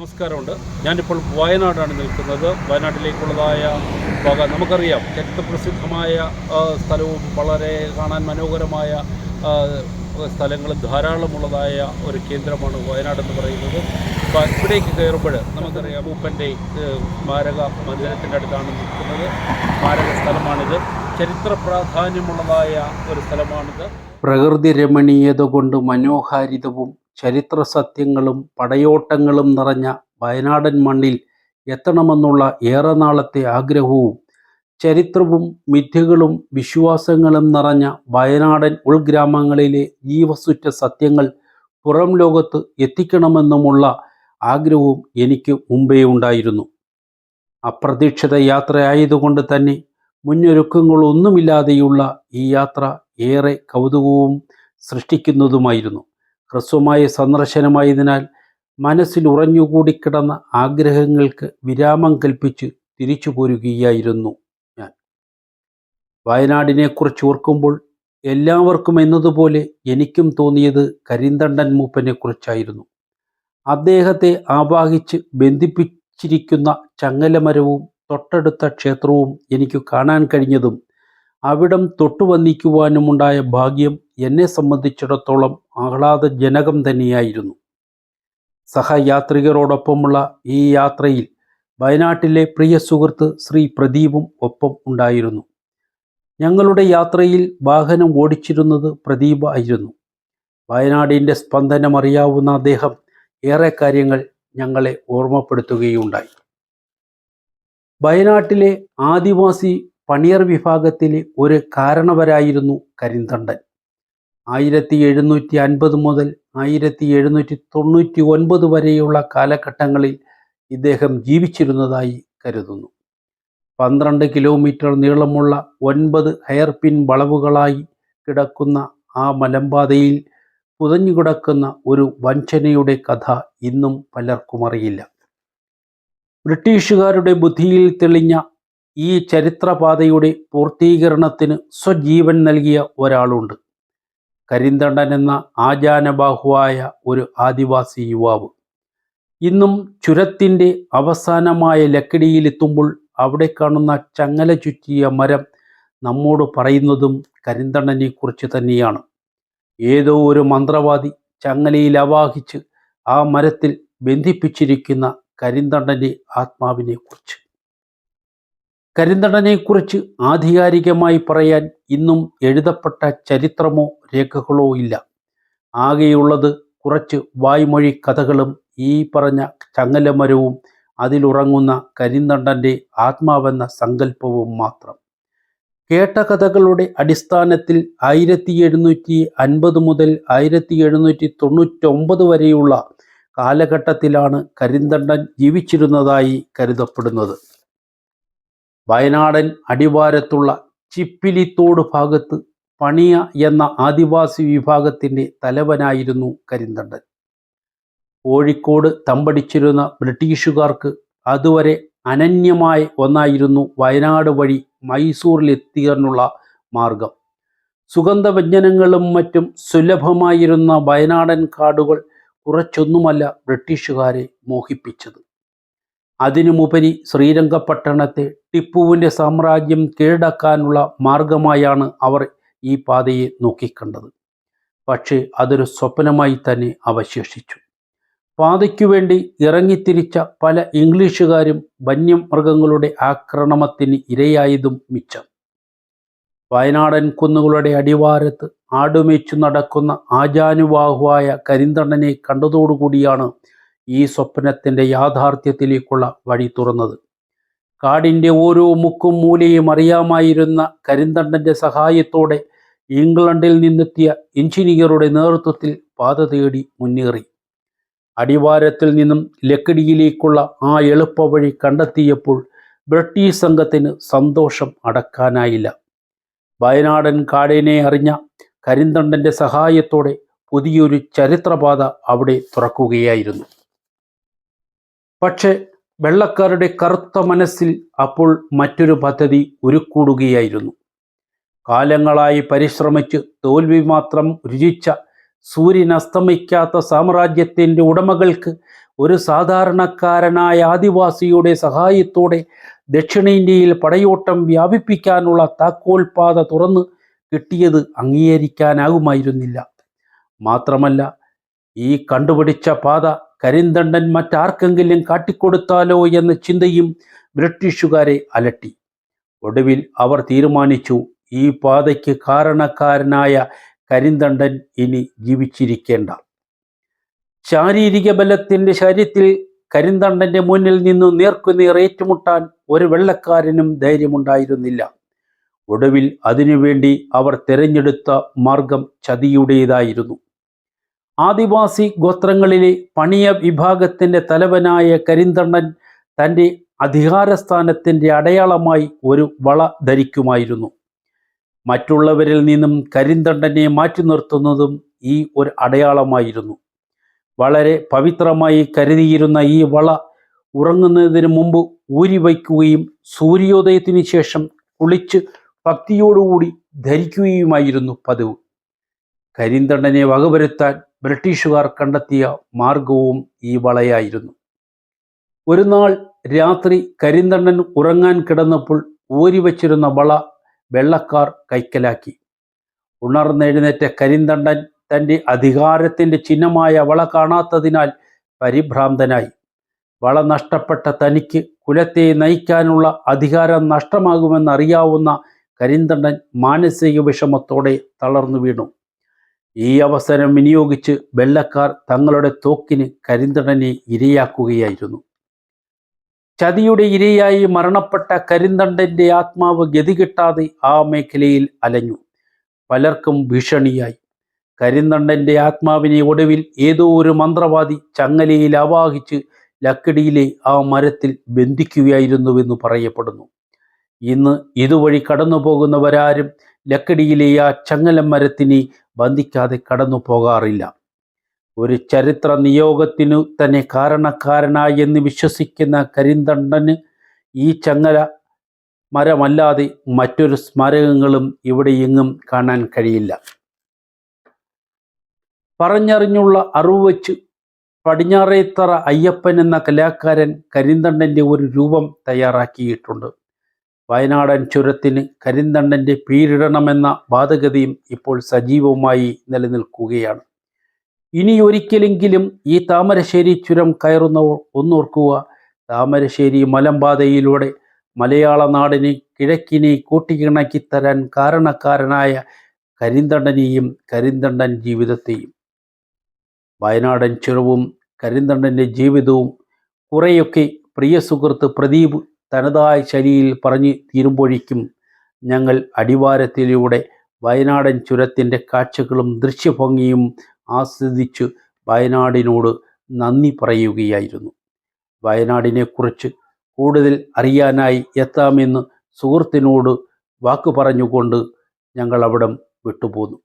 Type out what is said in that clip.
നമസ്കാരമുണ്ട്. ഞാനിപ്പോൾ വയനാടാണ് നിൽക്കുന്നത്. വയനാട്ടിലേക്കുള്ളതായ വക നമുക്കറിയാം. ചരിത്രപ്രസിദ്ധമായ സ്ഥലവും വളരെ കാണാൻ മനോഹരമായ സ്ഥലങ്ങൾ ധാരാളമുള്ളതായ ഒരു കേന്ദ്രമാണ് വയനാട് എന്ന് പറയുന്നത്. അപ്പോൾ ഇവിടേക്ക് കയറുമ്പോൾ നമുക്കറിയാം മൂപ്പന്റെ സ്മാരക മന്ദിരത്തിന്റെ അടുത്താണ് നിൽക്കുന്നത്. സ്മാരക സ്ഥലമാണിത്. ചരിത്ര പ്രാധാന്യമുള്ളതായ ഒരു സ്ഥലമാണിത്. പ്രകൃതി രമണീയത കൊണ്ട് മനോഹാരിതവും ചരിത്ര സത്യങ്ങളും പടയോട്ടങ്ങളും നിറഞ്ഞ വയനാടൻ മണ്ണിൽ എത്തണമെന്നുള്ള ഏറെ നാളത്തെ ആഗ്രഹവും ചരിത്രവും മിഥ്യകളും വിശ്വാസങ്ങളും നിറഞ്ഞ വയനാടൻ ഉൾഗ്രാമങ്ങളിലെ ജീവസുറ്റ സത്യങ്ങൾ പുറം ലോകത്ത് എത്തിക്കണമെന്നുമുള്ള ആഗ്രഹവും എനിക്ക് മുമ്പേ ഉണ്ടായിരുന്നു. അപ്രതീക്ഷിത യാത്രയായതുകൊണ്ട് തന്നെ മുന്നൊരുക്കങ്ങളൊന്നുമില്ലാതെയുള്ള ഈ യാത്ര ഏറെ കൗതുകവും സൃഷ്ടിക്കുന്നതുമായിരുന്നു. ഹ്രസ്വമായ സന്ദർശനമായതിനാൽ മനസ്സിൽ ഉറഞ്ഞുകൂടിക്കിടന്ന ആഗ്രഹങ്ങൾക്ക് വിരാമം കൽപ്പിച്ച് തിരിച്ചു പോരുകയായിരുന്നു ഞാൻ. വയനാടിനെക്കുറിച്ച് ഓർക്കുമ്പോൾ എല്ലാവർക്കും എന്നതുപോലെ എനിക്കും തോന്നിയത് കരിന്തണ്ടൻ മൂപ്പനെ കുറിച്ചായിരുന്നു അദ്ദേഹത്തെ ആവാഹിച്ച് ബന്ധിപ്പിച്ചിരിക്കുന്ന ചങ്ങലമരവും തൊട്ടടുത്ത ക്ഷേത്രവും എനിക്ക് കാണാൻ കഴിഞ്ഞതും അവിടം തൊട്ടുവന്നിക്കുവാനുമുണ്ടായ ഭാഗ്യം എന്നെ സംബന്ധിച്ചിടത്തോളം ആഹ്ലാദജനകം തന്നെയായിരുന്നു. സഹയാത്രികരോടൊപ്പമുള്ള ഈ യാത്രയിൽ വയനാട്ടിലെ പ്രിയ സുഹൃത്ത് ശ്രീ പ്രദീപും ഒപ്പം ഉണ്ടായിരുന്നു. ഞങ്ങളുടെ യാത്രയിൽ വാഹനം ഓടിച്ചിരുന്നത് പ്രദീപ് ആയിരുന്നു. വയനാടിന്റെ സ്പന്ദനം അറിയാവുന്ന അദ്ദേഹം ഏറെ കാര്യങ്ങൾ ഞങ്ങളെ ഓർമ്മപ്പെടുത്തുകയുണ്ടായി. വയനാട്ടിലെ ആദിവാസി പണിയർ വിഭാഗത്തിലെ ഒരു കാരണവരായിരുന്നു കരിന്തണ്ടൻ. ആയിരത്തി എഴുന്നൂറ്റി അൻപത് മുതൽ ആയിരത്തി എഴുന്നൂറ്റി തൊണ്ണൂറ്റി ഒൻപത് വരെയുള്ള കാലഘട്ടങ്ങളിൽ ഇദ്ദേഹം ജീവിച്ചിരുന്നതായി കരുതുന്നു. പന്ത്രണ്ട് കിലോമീറ്റർ നീളമുള്ള ഒൻപത് ഹെയർപിൻ വളവുകളായി കിടക്കുന്ന ആ മലമ്പാതയിൽ പുതഞ്ഞുകിടക്കുന്ന ഒരു വഞ്ചനയുടെ കഥ ഇന്നും പലർക്കും അറിയില്ല. ബ്രിട്ടീഷുകാരുടെ ബുദ്ധിയിൽ തെളിഞ്ഞ ഈ ചരിത്രപാതയുടെ പൂർത്തീകരണത്തിന് സ്വജീവൻ നൽകിയ ഒരാളുണ്ട്. കരിന്തണ്ടൻ എന്ന ആജാനബാഹുവായ ഒരു ആദിവാസി യുവാവ്. ഇന്നും ചുരത്തിന്റെ അവസാനമായ ലക്കിടിയിലെത്തുമ്പോൾ അവിടെ കാണുന്ന ചങ്ങല ചുറ്റിയ മരം നമ്മോട് പറയുന്നതും കരിന്തണ്ണനെ കുറിച്ച് തന്നെയാണ്. ഏതോ ഒരു മന്ത്രവാദി ചങ്ങലയിൽ അവാഹിച്ച് ആ മരത്തിൽ ബന്ധിപ്പിച്ചിരിക്കുന്ന കരിന്തണ്ടന്റെ ആത്മാവിനെ കുറിച്ച് കരിന്തണ്ടനെക്കുറിച്ച് ആധികാരികമായി പറയാൻ ഇന്നും എഴുതപ്പെട്ട ചരിത്രമോ രേഖകളോ ഇല്ല. ആകെയുള്ളത് കുറച്ച് വായ്മൊഴി കഥകളും ഈ പറഞ്ഞ ചങ്ങലമരവും അതിലുറങ്ങുന്ന കരിന്തണ്ടന്റെ ആത്മാവെന്ന സങ്കല്പവും മാത്രം. കേട്ട കഥകളുടെ അടിസ്ഥാനത്തിൽ ആയിരത്തി എഴുന്നൂറ്റി അൻപത് മുതൽ ആയിരത്തി എഴുന്നൂറ്റി തൊണ്ണൂറ്റൊമ്പത് വരെയുള്ള കാലഘട്ടത്തിലാണ് കരിന്തണ്ടൻ ജീവിച്ചിരുന്നതായി കരുതപ്പെടുന്നത്. വയനാടൻ അടിവാരത്തുള്ള ചിപ്പിലിത്തോട് ഭാഗത്ത് പണിയ എന്ന ആദിവാസി വിഭാഗത്തിന്റെ തലവനായിരുന്നു കരിന്തണ്ടൻ. കോഴിക്കോട് തമ്പടിച്ചിരുന്ന ബ്രിട്ടീഷുകാർക്ക് അതുവരെ അനന്യമായ ഒന്നായിരുന്നു വയനാട് വഴി മൈസൂരിലെത്തിയതിനുള്ള മാർഗം. സുഗന്ധവ്യഞ്ജനങ്ങളും മറ്റും സുലഭമായിരുന്ന വയനാടൻ കാടുകൾ കുറച്ചൊന്നുമല്ല ബ്രിട്ടീഷുകാരെ മോഹിപ്പിച്ചത്. അതിനുമുപരി ശ്രീരംഗപട്ടണത്തെ ടിപ്പുവിന്റെ സാമ്രാജ്യം കീഴടക്കാനുള്ള മാർഗമായാണ് അവർ ഈ പാതയെ നോക്കിക്കണ്ടത്. പക്ഷേ അതൊരു സ്വപ്നമായി തന്നെ അവശേഷിച്ചു. പാതയ്ക്കു വേണ്ടി ഇറങ്ങിത്തിരിച്ച പല ഇംഗ്ലീഷുകാരും വന്യമൃഗങ്ങളുടെ ആക്രമണത്തിന് ഇരയായതും മിച്ചം. വയനാടൻ കുന്നുകളുടെ അടിവാരത്ത് ആടുമേച്ചു നടക്കുന്ന ആജാനുബാഹുവായ കരിന്തണ്ണനെ കണ്ടതോടുകൂടിയാണ് ഈ സ്വപ്നത്തിന്റെ യാഥാർത്ഥ്യത്തിലേക്കുള്ള വഴി തുറന്നത്. കാടിന്റെ ഓരോ മുക്കും മൂലയും അറിയാമായിരുന്ന കരിന്തണ്ടന്റെ സഹായത്തോടെ ഇംഗ്ലണ്ടിൽ നിന്നെത്തിയ എഞ്ചിനീയറുടെ നേതൃത്വത്തിൽ പാത തേടി മുന്നേറി. അടിവാരത്തിൽ നിന്നും ലക്കിടിയിലേക്കുള്ള ആ എളുപ്പവഴി കണ്ടെത്തിയപ്പോൾ ബ്രിട്ടീഷ് സംഘത്തിന് സന്തോഷം അടക്കാനായില്ല. വയനാടൻ കാടിനെ അറിഞ്ഞ കരിന്തണ്ടന്റെ സഹായത്തോടെ പുതിയൊരു ചരിത്രപാത അവിടെ തുറക്കുകയായിരുന്നു. പക്ഷേ വെള്ളക്കാരുടെ കറുത്ത മനസ്സിൽ അപ്പോൾ മറ്റൊരു പദ്ധതി ഉരുക്കൂടുകയായിരുന്നു. കാലങ്ങളായി പരിശ്രമിച്ച് തോൽവി മാത്രം രുചിച്ച സൂര്യൻ അസ്തമിക്കാത്ത സാമ്രാജ്യത്തിന്റെ ഉടമകൾക്ക് ഒരു സാധാരണക്കാരനായ ആദിവാസിയുടെ സഹായത്തോടെ ദക്ഷിണേന്ത്യയിൽ പടയോട്ടം വ്യാപിപ്പിക്കാനുള്ള താക്കോൽപാത തുറന്ന് കിട്ടിയത് അംഗീകരിക്കാനാകുമായിരുന്നില്ല. മാത്രമല്ല ഈ കണ്ടുപിടിച്ച പാത കരിന്തണ്ടൻ മറ്റാർക്കെങ്കിലും കാട്ടിക്കൊടുത്താലോ എന്ന ചിന്തയും ബ്രിട്ടീഷുകാരെ അലട്ടി. ഒടുവിൽ അവർ തീരുമാനിച്ചു ഈ പാതയ്ക്ക് കാരണക്കാരനായ കരിന്തണ്ടൻ ഇനി ജീവിച്ചിരിക്കേണ്ട. ശാരീരിക ബലത്തിന്റെ ശരീരത്തിൽ കരിന്തണ്ടന്റെ മുന്നിൽ നിന്ന് നേർക്കുനേർ ഏറ്റുമുട്ടാൻ ഒരു വെള്ളക്കാരനും ധൈര്യമുണ്ടായിരുന്നില്ല. ഒടുവിൽ അതിനുവേണ്ടി അവർ തിരഞ്ഞെടുത്ത മാർഗം ചതിയുടേതായിരുന്നു. ആദിവാസി ഗോത്രങ്ങളിലെ പണിയ വിഭാഗത്തിന്റെ തലവനായ കരിന്തണ്ണൻ തന്റെ അധികാരസ്ഥാനത്തിന്റെ അടയാളമായി ഒരു വള ധരിക്കുമായിരുന്നു. മറ്റുള്ളവരിൽ നിന്നും കരിന്തണ്ടനെ മാറ്റി നിർത്തുന്നതും ഈ ഒരു അടയാളമായിരുന്നു. വളരെ പവിത്രമായി കരുതിയിരുന്ന ഈ വള ഉറങ്ങുന്നതിന് മുമ്പ് ഊരി വയ്ക്കുകയും സൂര്യോദയത്തിന് ശേഷം കുളിച്ച് ഭക്തിയോടുകൂടി ധരിക്കുകയുമായിരുന്നു പതിവ്. കരിന്തണ്ടനെ വകവരുത്താൻ ബ്രിട്ടീഷുകാർ കണ്ടെത്തിയ മാർഗവും ഈ വളയായിരുന്നു. ഒരു നാൾ രാത്രി കരിന്തണ്ണൻ ഉറങ്ങാൻ കിടന്നപ്പോൾ ഊരി വച്ചിരുന്ന വള വെള്ളക്കാർ കൈക്കലാക്കി. ഉണർന്നെഴുന്നേറ്റ കരിന്തണ്ടൻ തന്റെ അധികാരത്തിന്റെ ചിഹ്നമായ വള കാണാത്തതിനാൽ പരിഭ്രാന്തനായി. വള നഷ്ടപ്പെട്ട തനിക്ക് കുലത്തെ നയിക്കാനുള്ള അധികാരം നഷ്ടമാകുമെന്നറിയാവുന്ന കരിന്തണ്ടൻ മാനസിക വിഷമത്തോടെ തളർന്നു വീണു. ഈ അവസരം വിനിയോഗിച്ച് വെള്ളക്കാർ തങ്ങളുടെ തോക്കിന് കരിന്തണ്ടനെ ഇരയാക്കുകയായിരുന്നു. ചതിയുടെ ഇരയായി മരണപ്പെട്ട കരിന്തണ്ടന്റെ ആത്മാവ് ഗതികിട്ടാതെ ആ മേഖലയിൽ അലഞ്ഞു. പലർക്കും ഭീഷണിയായി. കരിന്തണ്ടന്റെ ആത്മാവിനെ ഒടുവിൽ ഏതോ ഒരു മന്ത്രവാദി ചങ്ങലയിൽ ആവാഹിച്ച് ലക്കിടിയിലെ ആ മരത്തിൽ ബന്ധിക്കുകയായിരുന്നുവെന്ന് പറയപ്പെടുന്നു. ഇന്ന് ഇതുവഴി കടന്നു പോകുന്നവരാരും ലക്കടിയിലെ ആ ചങ്ങല മരത്തിനെ ബന്ധിക്കാതെ കടന്നു പോകാറില്ല ഒരു ചരിത്ര നിയോഗത്തിനു തന്നെ കാരണക്കാരനായി എന്ന് വിശ്വസിക്കുന്ന കരിന്തണ്ടന് ഈ ചങ്ങല മരമല്ലാതെ മറ്റൊരു സ്മാരകങ്ങളും ഇവിടെ എങ്ങും കാണാൻ കഴിയില്ല. പറഞ്ഞറിഞ്ഞുള്ള അറിവ് വച്ച് പടിഞ്ഞാറേത്തറ അയ്യപ്പൻ എന്ന കലാകാരൻ കരിന്തണ്ടന്റെ ഒരു രൂപം തയ്യാറാക്കിയിട്ടുണ്ട്. വയനാടൻ ചുരത്തിന് കരിന്തണ്ടന്റെ പേരിടണമെന്ന വാദഗതിയും ഇപ്പോൾ സജീവമായി നിലനിൽക്കുകയാണ്. ഇനി ഒരിക്കലെങ്കിലും ഈ താമരശ്ശേരി ചുരം കയറുന്നവർ ഒന്നോർക്കുക. താമരശ്ശേരി മലമ്പാതയിലൂടെ മലയാള നാടിനെ കിഴക്കിനെ കൂട്ടിയിണക്കി തരാൻ കാരണക്കാരനായ കരിന്തണ്ടനെയും കരിന്തണ്ടൻ ജീവിതത്തെയും. വയനാടൻ ചുരവും കരിന്തണ്ടന്റെ ജീവിതവും കുറേയൊക്കെ പ്രിയ സുഹൃത്ത് പ്രദീപ് തനതായ ശൈലിയിൽ പറഞ്ഞു തീരുമ്പോഴേക്കും ഞങ്ങൾ അടിവാരത്തിലൂടെ വയനാടൻ ചുരത്തിന്റെ കാഴ്ചകളും ദൃശ്യഭംഗിയും ആസ്വദിച്ച് വയനാടിനോട് നന്ദി പറയുകയായിരുന്നു. വയനാടിനെക്കുറിച്ച് കൂടുതൽ അറിയാനായി എത്താമെന്ന് സുഹൃത്തിനോട് വാക്ക് പറഞ്ഞുകൊണ്ട് ഞങ്ങൾ അവിടം വിട്ടുപോന്നു.